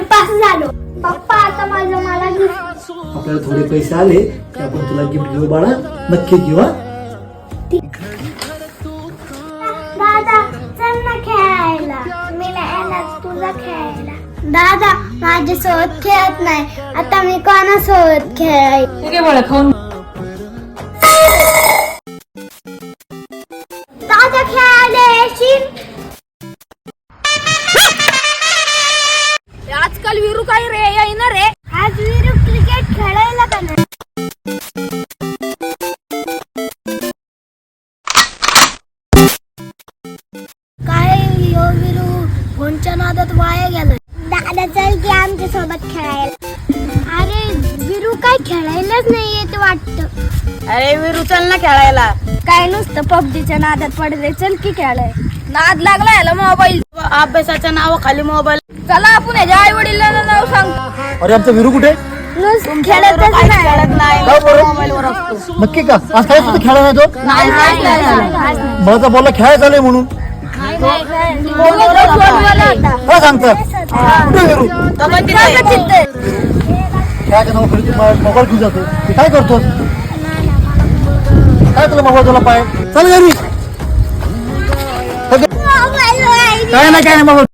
आम्ही पास झालो. पप्पा आता माझं मला गिफ्ट आपल्याला थोडे पैसे आले की आपण तुला गिफ्ट घेऊ बाळा. नक्की घेऊ हा. दादा चल ना खेळायला. मी नाही येणार तुला खेळायला. दादा माझ्यासोबत खेळत नाही. आता मी कोणासोबत खेळाय ठीक आहे बाळा खाऊन दादा खेळायला येशील? आजकाल विरू काय रे? येणार रे. आज विरू क्रिकेट खेळायला का काय यो विरू? नादात वाया गेला दादा चल की आमच्यासोबत खेळायला. अरे विरू काय खेळायलाच नाही येत वाटत. अरे विरू चल ना खेळायला. काय नुसतं पबजीच्या नादात पडले चल की खेळाय नाद लागला याला मोबाईल अभ्यासाच्या नावाखाली मोबाईल चला आपण याच्या अरे आमचा विरू कुठे? खेळतच नाही. का बरं? नक्की का? आज काय तुझं खेळा नाही तो. मला तर बोलला खेळायचं आलंय म्हणून. काय सांगतात कुठे विरू. खेळाच्या मा- मोबाईल घेऊन जातो. ते काय करतोस? काय तुला मोबाईल तुला पाय? चल घरी. काय नाही काय नाही मोबाईल.